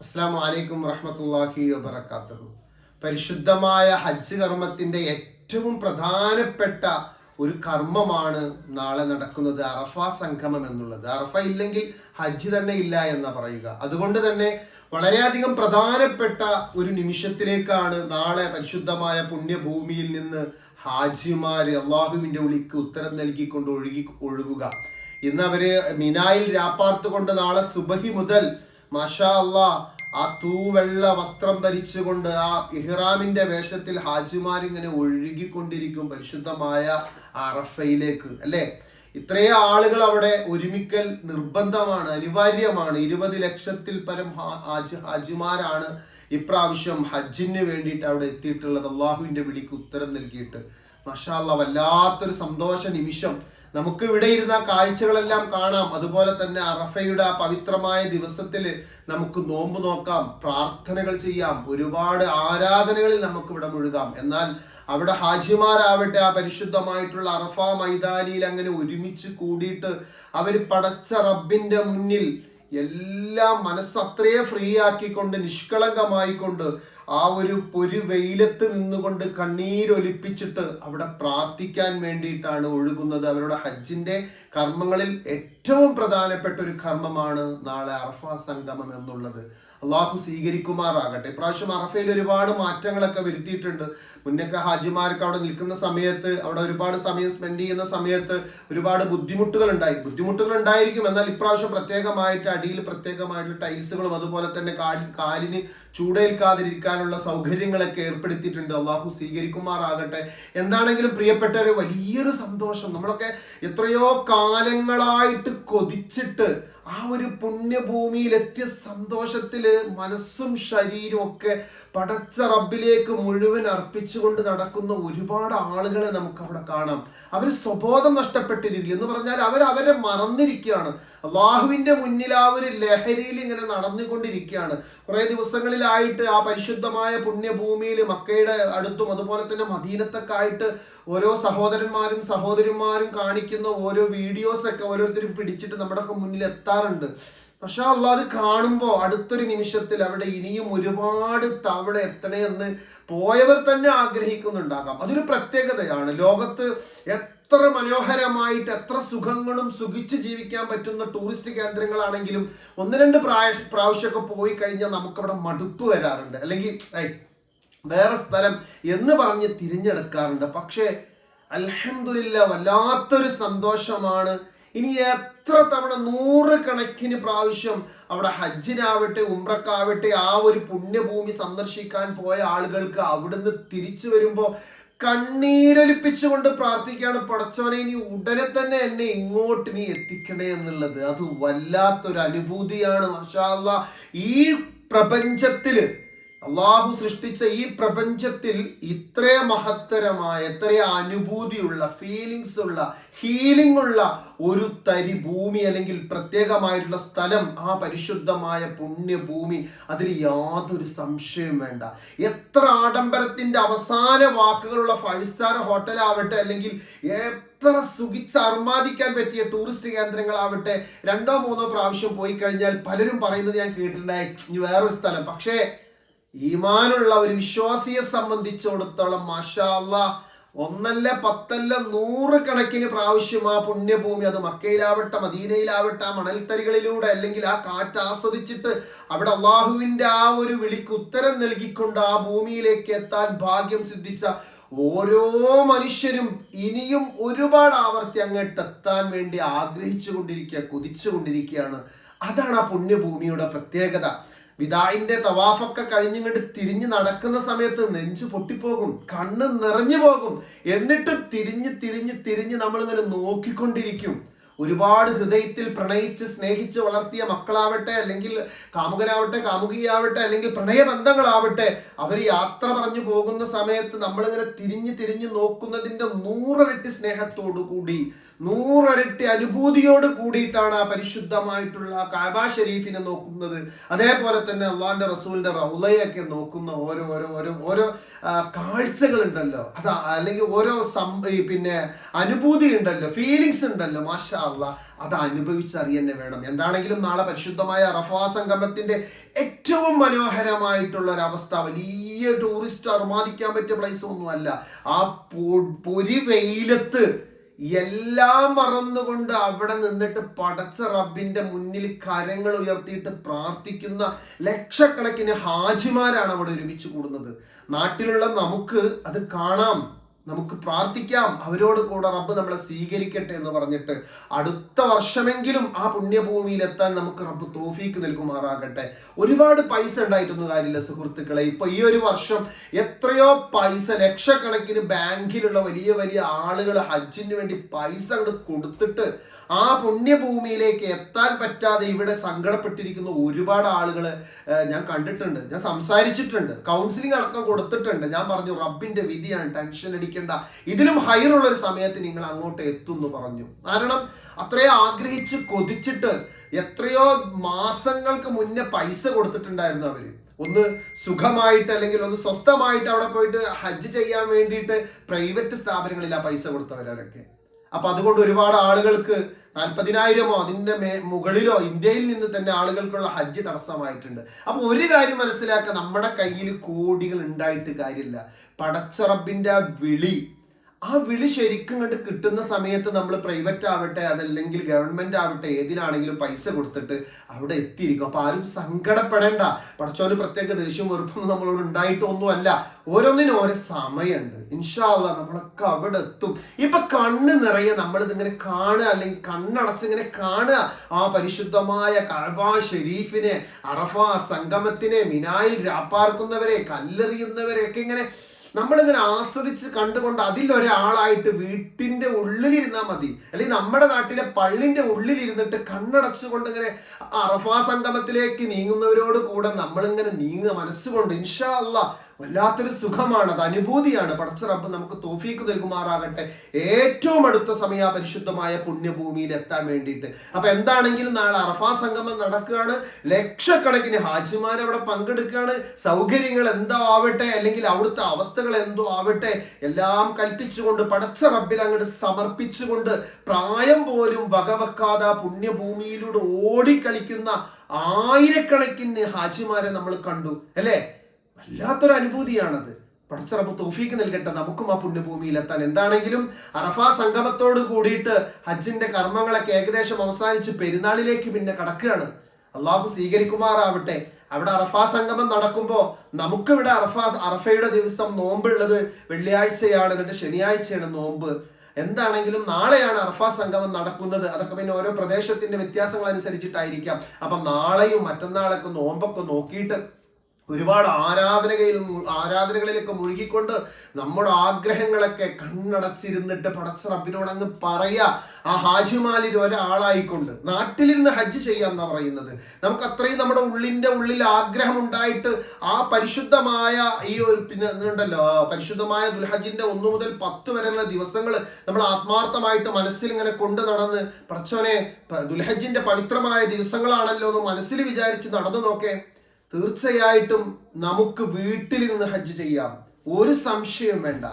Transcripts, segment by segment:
അസ്സാം വലൈക്കും വറഹമത്തല്ലാഹി വബർക്കാത്തു പരിശുദ്ധമായ ഹജ്ജ് കർമ്മത്തിന്റെ ഏറ്റവും പ്രധാനപ്പെട്ട ഒരു കർമ്മമാണ് നാളെ നടക്കുന്നത് അറഫ സംഗമം എന്നുള്ളത്. അറഫ ഇല്ലെങ്കിൽ ഹജ്ജ് തന്നെ ഇല്ല എന്ന് പറയുക. അതുകൊണ്ട് തന്നെ വളരെയധികം പ്രധാനപ്പെട്ട ഒരു നിമിഷത്തിലേക്കാണ് നാളെ പരിശുദ്ധമായ പുണ്യഭൂമിയിൽ നിന്ന് ഹാജിമാർ അള്ളാഹുവിന്റെ ഉളിക്ക് ഉത്തരം നൽകിക്കൊണ്ട് ഒഴുകി ഒഴുകുക. ഇന്ന് അവർ മിനായിൽ രാപ്പാർത്തുകൊണ്ട് നാളെ സുബഹി മുതൽ മാഷാ അള്ളാ ആ തൂവെള്ള വസ്ത്രം ധരിച്ചുകൊണ്ട് ആ ഇഹ്റാമിന്റെ വേഷത്തിൽ ഹാജിമാർ ഇങ്ങനെ ഒഴുകിക്കൊണ്ടിരിക്കും പരിശുദ്ധമായ അറഫയിലേക്ക് അല്ലേ? ഇത്രയും ആളുകൾ അവിടെ ഒരുമിക്കൽ നിർബന്ധമാണ് അനിവാര്യമാണ്. ഇരുപത് ലക്ഷത്തിൽ പരം ഹാജ് ഹാജിമാരാണ് ഇപ്രാവശ്യം ഹജ്ജിന് വേണ്ടിയിട്ട് അവിടെ എത്തിയിട്ടുള്ളത്. അള്ളാഹുവിന്റെ വിളിക്ക് ഉത്തരം നൽകിയിട്ട്. മഷാല്ല വല്ലാത്തൊരു സന്തോഷ നിമിഷം. നമുക്ക് ഇവിടെ ഇരുന്ന കാഴ്ചകളെല്ലാം കാണാം. അതുപോലെ തന്നെ അറഫയുടെ ആ പവിത്രമായ ദിവസത്തിൽ നമുക്ക് നോമ്പ് നോക്കാം പ്രാർത്ഥനകൾ ചെയ്യാം ഒരുപാട് ആരാധനകളിൽ നമുക്ക് ഇവിടെ മുഴുകാം. എന്നാൽ അവിടെ ഹാജിമാരാവട്ടെ ആ പരിശുദ്ധമായിട്ടുള്ള അറഫ മൈതാനിയിൽ അങ്ങനെ ഒരുമിച്ച് കൂടിയിട്ട് അവർ പടച്ച റബ്ബിന്റെ മുന്നിൽ എല്ലാം മനസ്സത്രയെ ഫ്രീ ആക്കിക്കൊണ്ട് നിഷ്കളങ്കമായിക്കൊണ്ട് ആ ഒരു പൊരു വെയിലത്ത് നിന്നുകൊണ്ട് കണ്ണീരൊലിപ്പിച്ചിട്ട് അവിടെ പ്രാർത്ഥിക്കാൻ വേണ്ടിയിട്ടാണ് ഒഴുകുന്നത്. അവരുടെ ഹജ്ജിന്റെ കർമ്മങ്ങളിൽ ഏറ്റവും പ്രധാനപ്പെട്ട ഒരു കർമ്മമാണ് നാളെ അറഫ സംഗമം എന്നുള്ളത്. അള്ളാഹു സ്വീകരിക്കുമാറാകട്ടെ. ഇപ്രാവശ്യം അറഫയിൽ ഒരുപാട് മാറ്റങ്ങളൊക്കെ വരുത്തിയിട്ടുണ്ട്. മുന്നൊക്കെ ഹാജിമാർക്ക് അവിടെ നിൽക്കുന്ന സമയത്ത് അവിടെ ഒരുപാട് സമയം സ്പെൻഡ് ചെയ്യുന്ന സമയത്ത് ഒരുപാട് ബുദ്ധിമുട്ടുകൾ ഉണ്ടായി ബുദ്ധിമുട്ടുകൾ ഉണ്ടായിരിക്കും എന്നാൽ ഇപ്രാവശ്യം പ്രത്യേകമായിട്ട് അടിയിൽ പ്രത്യേകമായിട്ടുള്ള ടൈൽസുകളും അതുപോലെ തന്നെ കാലി കാലിന് ചൂടേൽക്കാതിരിക്കാനുള്ള സൗകര്യങ്ങളൊക്കെ ഏർപ്പെടുത്തിയിട്ടുണ്ട്. അള്ളാഹു സ്വീകരിക്കുമാറാകട്ടെ. എന്താണെങ്കിലും പ്രിയപ്പെട്ടവരെ വലിയൊരു സന്തോഷം. നമ്മളൊക്കെ എത്രയോ കാലങ്ങളായിട്ട് കൊതിച്ചിട്ട് ആ ഒരു പുണ്യഭൂമിയിൽ എത്തിയ സന്തോഷത്തിൽ മനസ്സും ശരീരവും ഒക്കെ പടച്ച റബ്ബിലേക്ക് മുഴുവൻ അർപ്പിച്ചുകൊണ്ട് നടക്കുന്ന ഒരുപാട് ആളുകളെ നമുക്ക് അവിടെ കാണാം. അവർ സ്വബോധം നഷ്ടപ്പെട്ട രീതിയിൽ എന്ന് പറഞ്ഞാൽ അവർ അവരെ മറന്നിരിക്കുകയാണ്. വാഹുവിന്റെ മുന്നിൽ ആ ഒരു ലഹരിയിൽ ഇങ്ങനെ നടന്നുകൊണ്ടിരിക്കുകയാണ്. കുറെ ദിവസങ്ങളിലായിട്ട് ആ പരിശുദ്ധമായ പുണ്യഭൂമിയിൽ മക്കയുടെ അടുത്തും അതുപോലെ തന്നെ മദീനത്തൊക്കെ ആയിട്ട് ഓരോ സഹോദരന്മാരും സഹോദരിമാരും കാണിക്കുന്ന ഓരോ വീഡിയോസ് ഒക്കെ ഓരോരുത്തരും പിടിച്ചിട്ട് നമ്മുടെ മുന്നിൽ മുന്നിൽ എത്താറുണ്ട് പക്ഷെ അള്ളാഹ് അത് കാണുമ്പോൾ അടുത്തൊരു നിമിഷത്തിൽ അവിടെ ഇനിയും ഒരുപാട് തവണ എത്തണമെന്ന് പോയവർ തന്നെ ആഗ്രഹിക്കുന്നുണ്ടാകാം. അതൊരു പ്രത്യേകതയാണ്. ലോകത്ത് എത്ര മനോഹരമായിട്ട് എത്ര സുഖങ്ങളും സുഖിച്ച് ജീവിക്കാൻ പറ്റുന്ന ടൂറിസ്റ്റ് കേന്ദ്രങ്ങളാണെങ്കിലും ഒന്ന് രണ്ട് പ്രായ പ്രാവശ്യമൊക്കെ പോയി കഴിഞ്ഞാൽ നമുക്കവിടെ മടുപ്പ് വരാറുണ്ട്. അല്ലെങ്കിൽ വേറെ സ്ഥലം എന്ന് പറഞ്ഞ് തിരിഞ്ഞെടുക്കാറുണ്ട്. പക്ഷേ അലഹമില്ല വല്ലാത്തൊരു സന്തോഷമാണ് ഇനി എത്ര തവണ നൂറുകണക്കിന് പ്രാവശ്യം അവിടെ ഹജ്ജിനാവട്ടെ ഉംറക്കാവട്ടെ ആ ഒരു പുണ്യഭൂമി സന്ദർശിക്കാൻ പോയ ആളുകൾക്ക് അവിടുന്ന് തിരിച്ചു വരുമ്പോൾ കണ്ണീരൊലിപ്പിച്ചുകൊണ്ട് പ്രാർത്ഥിക്കുകയാണ് പടച്ചവനെ ഇനി ഉടനെ തന്നെ എന്നെ ഇങ്ങോട്ട് നീ എത്തിക്കണേ എന്നുള്ളത്. അത് വല്ലാത്തൊരു അനുഭൂതിയാണ് മാഷാ അല്ലാ ഈ പ്രപഞ്ചത്തിൽ അള്ളാഹു സൃഷ്ടിച്ച ഈ പ്രപഞ്ചത്തിൽ ഇത്രേ മഹത്തരമായ എത്ര അനുഭൂതിയുള്ള ഫീലിങ്സ് ഉള്ള ഹീലിംഗ് ഉള്ള ഒരു തരി ഭൂമി അല്ലെങ്കിൽ പ്രത്യേകമായിട്ടുള്ള സ്ഥലം ആ പരിശുദ്ധമായ പുണ്യഭൂമി അതിൽ യാതൊരു സംശയവും വേണ്ട. എത്ര ആഡംബരത്തിന്റെ അവസാന വാക്കുകളുള്ള ഫൈവ് സ്റ്റാർ ഹോട്ടൽ ആവട്ടെ അല്ലെങ്കിൽ എത്ര സുഖിച്ച് അർമാദിക്കാൻ പറ്റിയ ടൂറിസ്റ്റ് കേന്ദ്രങ്ങളാവട്ടെ രണ്ടോ മൂന്നോ പ്രാവശ്യം പോയി കഴിഞ്ഞാൽ പലരും പറയുന്നത് ഞാൻ കേട്ടിട്ടുണ്ടായി ഇനി വേറൊരു സ്ഥലം. പക്ഷേ ഈമാനുള്ള ഒരു വിശ്വാസിയെ സംബന്ധിച്ചിടത്തോളം മാഷാല്ല ഒന്നല്ല പത്തല്ല നൂറ് കണക്കിന് പ്രാവശ്യം ആ പുണ്യഭൂമി അത് മക്കയിലാവട്ടെ മദീനയിലാവട്ടെ ആ മണൽത്തരികളിലൂടെ അല്ലെങ്കിൽ ആ കാറ്റ് ആസ്വദിച്ചിട്ട് അവിടെ അള്ളാഹുവിന്റെ ആ ഒരു വിളിക്ക് ഉത്തരം നൽകിക്കൊണ്ട് ആ ഭൂമിയിലേക്ക് എത്താൻ ഭാഗ്യം സിദ്ധിച്ച ഓരോ മനുഷ്യരും ഇനിയും ഒരുപാട് ആവർത്തി അങ്ങോട്ട് എത്താൻ വേണ്ടി ആഗ്രഹിച്ചു കൊണ്ടിരിക്കുക കൊതിച്ചു കൊണ്ടിരിക്കുകയാണ് അതാണ് ആ പുണ്യഭൂമിയുടെ പ്രത്യേകത. വിദായിന്റെ തവാഫൊക്കെ കഴിഞ്ഞിങ്ങോട്ട് തിരിഞ്ഞ് നടക്കുന്ന സമയത്ത് നെഞ്ച് പൊട്ടിപ്പോകും കണ്ണ് നിറഞ്ഞു പോകും. എന്നിട്ട് തിരിഞ്ഞ് തിരിഞ്ഞ് തിരിഞ്ഞ് നമ്മളിങ്ങനെ നോക്കിക്കൊണ്ടിരിക്കും. ഒരുപാട് ഹൃദയത്തിൽ പ്രണയിച്ച് സ്നേഹിച്ച് വളർത്തിയ മക്കളാവട്ടെ അല്ലെങ്കിൽ കാമുകനാവട്ടെ കാമുകിയാവട്ടെ അല്ലെങ്കിൽ പ്രണയബന്ധങ്ങളാവട്ടെ അവർ യാത്ര പറഞ്ഞു പോകുന്ന സമയത്ത് നമ്മളിങ്ങനെ തിരിഞ്ഞ് തിരിഞ്ഞ് നോക്കുന്നതിന്റെ നൂറിരട്ടി സ്നേഹത്തോടു കൂടി നൂറരട്ടി അനുഭൂതിയോട് കൂടിയിട്ടാണ് ആ പരിശുദ്ധമായിട്ടുള്ള കാബ ഷെരീഫിനെ നോക്കുന്നത്. അതേപോലെ തന്നെ അള്ളാന്റെ റസൂലിന്റെ റൗലയൊക്കെ നോക്കുന്ന ഓരോ ഓരോ ഓരോ ഓരോ കാഴ്ചകളുണ്ടല്ലോ. അത് അല്ലെങ്കിൽ ഓരോ സം പിന്നെ അനുഭൂതി ഉണ്ടല്ലോ ഫീലിങ്സ് ഉണ്ടല്ലോ. മാഷ അല്ല അത് അനുഭവിച്ചറിയന്നെ വേണം. എന്താണെങ്കിലും നാളെ പരിശുദ്ധമായ റഫാ സംഗമത്തിന്റെ ഏറ്റവും മനോഹരമായിട്ടുള്ള ഒരവസ്ഥ വലിയ ടൂറിസ്റ്റ് അർമാദിക്കാൻ പറ്റിയ പ്ലേസ് ഒന്നുമല്ല. ആ പൊരി വെയിലത്ത് എല്ലാം മറന്നുകൊണ്ട് അവിടെ നിന്നിട്ട് പടച്ച റബ്ബിന്റെ മുന്നിൽ കരങ്ങൾ ഉയർത്തിയിട്ട് പ്രാർത്ഥിക്കുന്ന ലക്ഷക്കണക്കിന് ഹാജിമാരാണ് അവിടെ ഒരുമിച്ച് കൂടുന്നത്. നാട്ടിലുള്ള നമുക്ക് അത് കാണാം. നമുക്ക് പ്രാർത്ഥിക്കാം. അവരോട് കൂടെ റബ്ബ് നമ്മളെ സ്വീകരിക്കട്ടെ എന്ന് പറഞ്ഞിട്ട് അടുത്ത വർഷമെങ്കിലും ആ പുണ്യഭൂമിയിൽ എത്താൻ നമുക്ക് റബ്ബ് തോഫീക്ക് നൽകുമാറാകട്ടെ. ഒരുപാട് പൈസ ഉണ്ടായിട്ടൊന്നും കാര്യമില്ല സുഹൃത്തുക്കളെ. ഇപ്പൊ ഈ ഒരു വർഷം എത്രയോ പൈസ ലക്ഷക്കണക്കിന് ബാങ്കിലുള്ള വലിയ വലിയ ആളുകൾ ഹജ്ജിന് വേണ്ടി പൈസ അങ്ങോട്ട് കൊടുത്തിട്ട് ആ പുണ്യഭൂമിയിലേക്ക് എത്താൻ പറ്റാതെ ഇവിടെ സങ്കടപ്പെട്ടിരിക്കുന്ന ഒരുപാട് ആളുകൾ ഞാൻ കണ്ടിട്ടുണ്ട്. ഞാൻ സംസാരിച്ചിട്ടുണ്ട്. കൗൺസിലിംഗ് അടക്കം കൊടുത്തിട്ടുണ്ട്. ഞാൻ പറഞ്ഞു റബ്ബിന്റെ വിധിയാണ് ടെൻഷൻ അടിക്കേണ്ട. ഇതിലും ഹൈറുള്ള ഒരു സമയത്ത് നിങ്ങൾ അങ്ങോട്ട് എത്തും എന്ന് പറഞ്ഞു. കാരണം അത്രയും ആഗ്രഹിച്ച് കൊതിച്ചിട്ട് എത്രയോ മാസങ്ങൾക്ക് മുന്നേ പൈസ കൊടുത്തിട്ടുണ്ടായിരുന്നു അവർ. ഒന്ന് സുഖമായിട്ട് അല്ലെങ്കിൽ ഒന്ന് സ്വസ്ഥമായിട്ട് അവിടെ പോയിട്ട് ഹജ്ജ് ചെയ്യാൻ വേണ്ടിയിട്ട് പ്രൈവറ്റ് സ്ഥാപനങ്ങളിൽ ആ പൈസ കൊടുത്തവരൊക്കെ. അപ്പൊ അതുകൊണ്ട് ഒരുപാട് ആളുകൾക്ക് നാൽപ്പതിനായിരമോ അതിന്റെ മേ മുകളിലോ ഇന്ത്യയിൽ നിന്ന് തന്നെ ആളുകൾക്കുള്ള ഹജ്ജ് തടസ്സമായിട്ടുണ്ട്. അപ്പൊ ഒരു കാര്യം മനസ്സിലാക്കുക നമ്മുടെ കയ്യിൽ കോടികൾ ഉണ്ടായിട്ട് കാര്യമില്ല. പടച്ചറബിന്റെ വിളി ആ വിളി ശരിക്കും കണ്ട് കിട്ടുന്ന സമയത്ത് നമ്മൾ പ്രൈവറ്റ് ആവട്ടെ അതല്ലെങ്കിൽ ഗവൺമെന്റ് ആവട്ടെ ഏതിനാണെങ്കിലും പൈസ കൊടുത്തിട്ട് അവിടെ എത്തിയിരിക്കും. അപ്പൊ ആരും സങ്കടപ്പെടേണ്ട. പഠിച്ചോന് പ്രത്യേക ദേഷ്യം വെറുപ്പും നമ്മളോട് ഉണ്ടായിട്ടൊന്നുമല്ല. ഓരോന്നിനും ഓരോ സമയമുണ്ട്. ഇൻഷാല്ല നമ്മളൊക്കെ അവിടെ എത്തും. ഇപ്പൊ കണ്ണ് നിറയെ നമ്മൾ ഇതിങ്ങനെ കാണുക അല്ലെങ്കിൽ കണ്ണടച്ചിങ്ങനെ കാണുക. ആ പരിശുദ്ധമായ കഅബ ഷെരീഫിനെ അറഫ സംഗമത്തിനെ മിനായിൽ രാപ്പാർക്കുന്നവരെ കല്ലെറിയുന്നവരെ ഒക്കെ ഇങ്ങനെ നമ്മളിങ്ങനെ ആസ്വദിച്ച് കണ്ടുകൊണ്ട് അതിലൊരാളായിട്ട് വീട്ടിന്റെ ഉള്ളിലിരുന്നാൽ മതി. അല്ലെങ്കിൽ നമ്മുടെ നാട്ടിലെ പള്ളിന്റെ ഉള്ളിലിരുന്നിട്ട് കണ്ണടച്ചുകൊണ്ട് ഇങ്ങനെ അറഫാ സംഗമത്തിലേക്ക് നീങ്ങുന്നവരോട് കൂടെ നമ്മളിങ്ങനെ നീങ്ങുക മനസ്സുകൊണ്ട്. ഇൻഷാ അല്ലാ വല്ലാത്തൊരു സുഖമാണ്. അത് അനുഭൂതിയാണ്. പടച്ച റബ്ബ് നമുക്ക് തോഫീക്ക് നൽകുമാറാകട്ടെ. ഏറ്റവും അടുത്ത സമയ പരിശുദ്ധമായ പുണ്യഭൂമിയിൽ എത്താൻ വേണ്ടിയിട്ട്. അപ്പൊ എന്താണെങ്കിലും നാളെ അറഫാ സംഗമം നടക്കുകയാണ്. ലക്ഷക്കണക്കിന് ഹാജിമാർ അവിടെ പങ്കെടുക്കുകയാണ്. സൗകര്യങ്ങൾ എന്തോ ആവട്ടെ അല്ലെങ്കിൽ അവിടുത്തെ അവസ്ഥകൾ എന്തോ ആവട്ടെ എല്ലാം കൽപ്പിച്ചുകൊണ്ട് പടച്ച റബ്ബിൽ അങ്ങോട്ട് സമർപ്പിച്ചുകൊണ്ട് പ്രായം പോലും വകവെക്കാതെ പുണ്യഭൂമിയിലൂടെ ഓടിക്കളിക്കുന്ന ആയിരക്കണക്കിന് ഹാജിമാരെ നമ്മൾ കണ്ടു. അല്ലേ? വല്ലാത്തൊരു അനുഭൂതിയാണത്. പടച്ചറപ്പ് തോഫീക്ക് നൽകട്ടെ. നമുക്കും ആ പുണ്യഭൂമിയിൽ എത്താൻ എന്താണെങ്കിലും അറഫാ സംഗമത്തോട് കൂടിയിട്ട് ഹജ്ജിന്റെ കർമ്മങ്ങളൊക്കെ ഏകദേശം അവസാനിച്ച് പെരുന്നാളിലേക്ക് പിന്നെ കടക്കുകയാണ്. അള്ളാഹു സ്വീകരിക്കുമാറാവട്ടെ. അവിടെ അറഫാ സംഗമം നടക്കുമ്പോൾ നമുക്കിവിടെ അറഫാ അറഫയുടെ ദിവസം നോമ്പുള്ളത് വെള്ളിയാഴ്ചയാണ് എന്നിട്ട് ശനിയാഴ്ചയാണ് നോമ്പ്. എന്താണെങ്കിലും നാളെയാണ് അർഫാ സംഗമം നടക്കുന്നത്. അതൊക്കെ പിന്നെ ഓരോ പ്രദേശത്തിന്റെ വ്യത്യാസങ്ങൾ അനുസരിച്ചിട്ടായിരിക്കാം. അപ്പൊ നാളെയും മറ്റന്നാളൊക്കെ നോമ്പൊക്കെ നോക്കിയിട്ട് ഒരുപാട് ആരാധനകയിൽ ആരാധനകളിലൊക്കെ മുഴുകിക്കൊണ്ട് നമ്മുടെ ആഗ്രഹങ്ങളൊക്കെ കണ്ണടച്ചിരുന്നിട്ട് പടച്ച റബ്ബിനോട് അങ്ങ് പറയാ ആ ഹാജിമാലിൽ ഒരാളായിക്കൊണ്ട് നിന്ന് ഹജ്ജ് ചെയ്യാന്നാ പറയുന്നത്. നമുക്ക് അത്രയും നമ്മുടെ ഉള്ളിന്റെ ഉള്ളിൽ ആഗ്രഹം ഉണ്ടായിട്ട് ആ പരിശുദ്ധമായ ഈ ഒരു പിന്നെ ഉണ്ടല്ലോ പരിശുദ്ധമായ ദുൽഹജിന്റെ ഒന്നു മുതൽ പത്ത് വരെയുള്ള ദിവസങ്ങൾ നമ്മൾ ആത്മാർത്ഥമായിട്ട് മനസ്സിൽ ഇങ്ങനെ കൊണ്ട് നടന്ന് പ്രച്ചോനെ ദുൽഹജിന്റെ പവിത്രമായ ദിവസങ്ങളാണല്ലോ എന്ന് മനസ്സിൽ വിചാരിച്ച് നടന്നു നോക്കേ. തീർച്ചയായിട്ടും നമുക്ക് വീട്ടിൽ നിന്ന് ഹജ്ജ് ചെയ്യാം. ഒരു സംശയം വേണ്ട.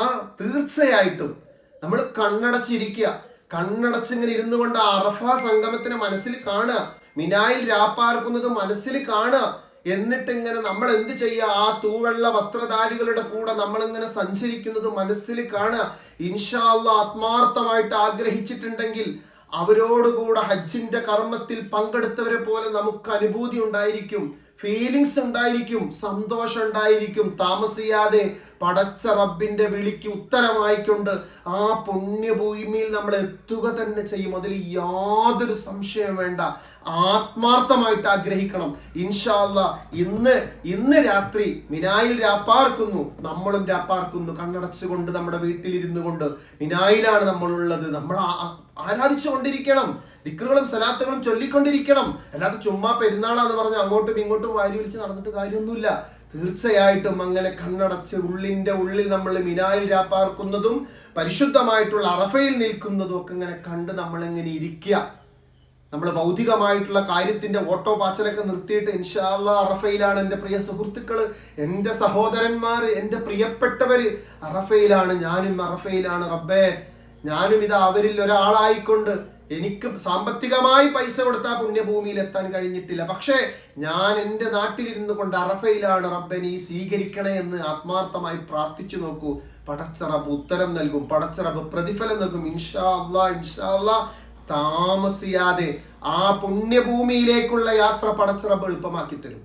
ആ തീർച്ചയായിട്ടും. നമ്മൾ കണ്ണടച്ചിരിക്കുക. കണ്ണടച്ചിങ്ങനെ ഇരുന്നു കൊണ്ട് അറഫ സംഗമത്തിനെ മനസ്സിൽ കാണുക. മിനായിൽ രാപ്പാർക്കുന്നത് മനസ്സിൽ കാണുക. എന്നിട്ട് ഇങ്ങനെ നമ്മൾ എന്ത് ചെയ്യുക? ആ തൂവെള്ള വസ്ത്രധാരികളുടെ കൂടെ നമ്മൾ ഇങ്ങനെ സഞ്ചരിക്കുന്നത് മനസ്സിൽ കാണുക. ഇൻഷാല്ല ആത്മാർത്ഥമായിട്ട് ആഗ്രഹിച്ചിട്ടുണ്ടെങ്കിൽ അവരോടുകൂടെ ഹജ്ജിന്റെ കർമ്മത്തിൽ പങ്കെടുത്തവരെ പോലെ നമുക്ക് അനുഭൂതി ഉണ്ടായിരിക്കും ഫീലിങ്സ് ഉണ്ടായിരിക്കും സന്തോഷം ഉണ്ടായിരിക്കും. താമസിയാതെ പടച്ച റബ്ബിന്റെ വിളിക്ക് ഉത്തരമായിക്കൊണ്ട് ആ പുണ്യഭൂമിയിൽ നമ്മൾ എത്തുക തന്നെ ചെയ്യും. അതിൽ യാതൊരു സംശയം വേണ്ട. ആത്മാർത്ഥമായിട്ട് ആഗ്രഹിക്കണം. ഇൻഷാല്ല ഇന്ന് ഇന്ന് രാത്രി മിനായിൽ രാപ്പാർക്കുന്നു. നമ്മളും രാപ്പാർക്കുന്നു. കണ്ണടച്ചുകൊണ്ട് നമ്മുടെ വീട്ടിലിരുന്നു കൊണ്ട് മിനായിലാണ് നമ്മളുള്ളത്. നമ്മൾ ആരാധിച്ചു കൊണ്ടിരിക്കണം ദിക്കറുകളും സലാത്തുകളും ചൊല്ലിക്കൊണ്ടിരിക്കണം. അല്ലാതെ ചുമ്മാ പെരുന്നാളാന്ന് പറഞ്ഞ് അങ്ങോട്ടും ഇങ്ങോട്ടും വാരി വിളിച്ച് നടന്നിട്ട് കാര്യമൊന്നുമില്ല. തീർച്ചയായിട്ടും അങ്ങനെ കണ്ണടച്ച് ഉള്ളിന്റെ ഉള്ളിൽ നമ്മൾ മിനായിൽ രാപ്പാർക്കുന്നതും പരിശുദ്ധമായിട്ടുള്ള അറഫയിൽ നിൽക്കുന്നതും ഒക്കെ ഇങ്ങനെ കണ്ട് നമ്മൾ എങ്ങനെ ഇരിക്കുക. നമ്മൾ ഭൗതികമായിട്ടുള്ള കാര്യത്തിന്റെ ഓട്ടോ പാച്ചലൊക്കെ നിർത്തിയിട്ട് ഇൻഷാല്ല അറഫയിലാണ് എന്റെ പ്രിയ സുഹൃത്തുക്കൾ എന്റെ സഹോദരന്മാർ എന്റെ പ്രിയപ്പെട്ടവർ അറഫയിലാണ് ഞാനും അറഫയിലാണ് റബ്ബേ. ഞാനും ഇത് അവരിൽ ഒരാളായിക്കൊണ്ട് എനിക്ക് സാമ്പത്തികമായി പൈസ കൊടുത്താൽ പുണ്യഭൂമിയിൽ എത്താൻ കഴിഞ്ഞിട്ടില്ല. പക്ഷേ ഞാൻ എന്റെ നാട്ടിലിരുന്നു കൊണ്ട് അറഫയിലാണ് റബ്ബനി സ്വീകരിക്കണേ എന്ന് ആത്മാർത്ഥമായി പ്രാർത്ഥിച്ചു നോക്കൂ. പടച്ചറബ് ഉത്തരം നൽകും. പടച്ചറബ് പ്രതിഫലം നൽകും. ഇൻഷാ അള്ളാ ഇൻഷാ താമസിയാതെ ആ പുണ്യഭൂമിയിലേക്കുള്ള യാത്ര പടച്ചറബ് എളുപ്പമാക്കി തരും.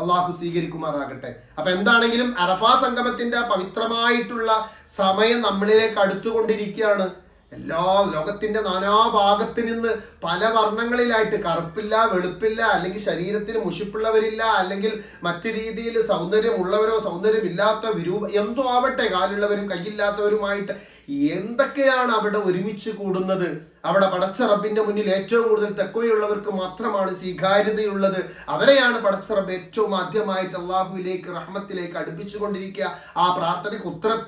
അള്ളാഹു സ്വീകരിക്കുമാറാകട്ടെ. അപ്പൊ എന്താണെങ്കിലും അറഫാ സംഗമത്തിന്റെ പവിത്രമായിട്ടുള്ള സമയം നമ്മളിലേക്ക് അടുത്തുകൊണ്ടിരിക്കുകയാണ്. എല്ലാ ലോകത്തിന്റെ നാനാഭാഗത്ത് നിന്ന് പല വർണങ്ങളിലായിട്ട് കറുപ്പില്ല വെളുപ്പില്ല അല്ലെങ്കിൽ ശരീരത്തിന് മുഷിപ്പുള്ളവരില്ല അല്ലെങ്കിൽ മറ്റു രീതിയിൽ സൗന്ദര്യമുള്ളവരോ സൗന്ദര്യമില്ലാത്ത വിരൂപ എന്തോ ആവട്ടെ കാലുള്ളവരും കയ്യില്ലാത്തവരുമായിട്ട് എന്തൊക്കെയാണ് അവിടെ ഒരുമിച്ച് കൂടുന്നത്? അവിടെ പടച്ച റബ്ബിന്റെ മുന്നിൽ ഏറ്റവും കൂടുതൽ തെക്കോയുള്ളവർക്ക് മാത്രമാണ് സ്വീകാര്യതയുള്ളത്. അവരെയാണ് പടച്ച റബ്ബ് ഏറ്റവും ആദ്യമായിട്ട് അള്ളാഹുവിലേക്ക് റഹ്മത്തിലേക്ക് അടുപ്പിച്ചുകൊണ്ടിരിക്കുക. ആ പ്രാർത്ഥനയ്ക്ക് ഉത്തരം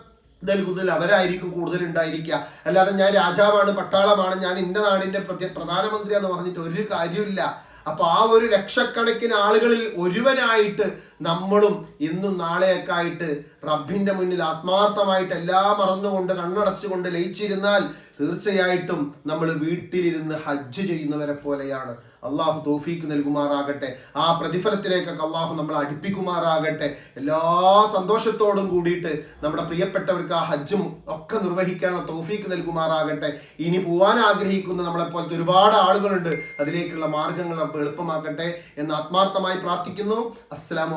നൽകുന്നതിൽ അവരായിരിക്കും കൂടുതൽ ഉണ്ടായിരിക്കുക. അല്ലാതെ ഞാൻ രാജാവാണ് പട്ടാളമാണ് ഞാൻ ഇന്ന നാടിന്റെ പ്രധാനമന്ത്രി എന്ന് പറഞ്ഞിട്ട് ഒരു കാര്യമില്ല അപ്പൊ ആ ഒരു ലക്ഷക്കണക്കിന് ആളുകളിൽ ഒരുവനായിട്ട് നമ്മളും ഇന്നും നാളെയൊക്കെ ആയിട്ട് റബ്ബിന്റെ മുന്നിൽ ആത്മാർത്ഥമായിട്ട് എല്ലാം മറന്നുകൊണ്ട് കണ്ണടച്ചുകൊണ്ട് ലയിച്ചിരുന്നാൽ തീർച്ചയായിട്ടും നമ്മൾ വീട്ടിലിരുന്ന് ഹജ്ജ് ചെയ്യുന്നവരെ പോലെയാണ്. അള്ളാഹു തോഫീക്ക് നൽകുമാറാകട്ടെ. ആ പ്രതിഫലത്തിലേക്കൊക്കെ അള്ളാഹു നമ്മളെ അടുപ്പിക്കുമാറാകട്ടെ. എല്ലാ സന്തോഷത്തോടും കൂടിയിട്ട് നമ്മുടെ പ്രിയപ്പെട്ടവർക്ക് ആ ഹജ്ജും ഒക്കെ നിർവഹിക്കാനുള്ള തോഫീക്ക് നൽകുമാറാകട്ടെ. ഇനി പോവാൻ ആഗ്രഹിക്കുന്ന നമ്മളെ പോലത്തെ ഒരുപാട് ആളുകളുണ്ട്. അതിലേക്കുള്ള മാർഗങ്ങൾ എളുപ്പമാക്കട്ടെ എന്ന് ആത്മാർത്ഥമായി പ്രാർത്ഥിക്കുന്നു. അസ്സലാമു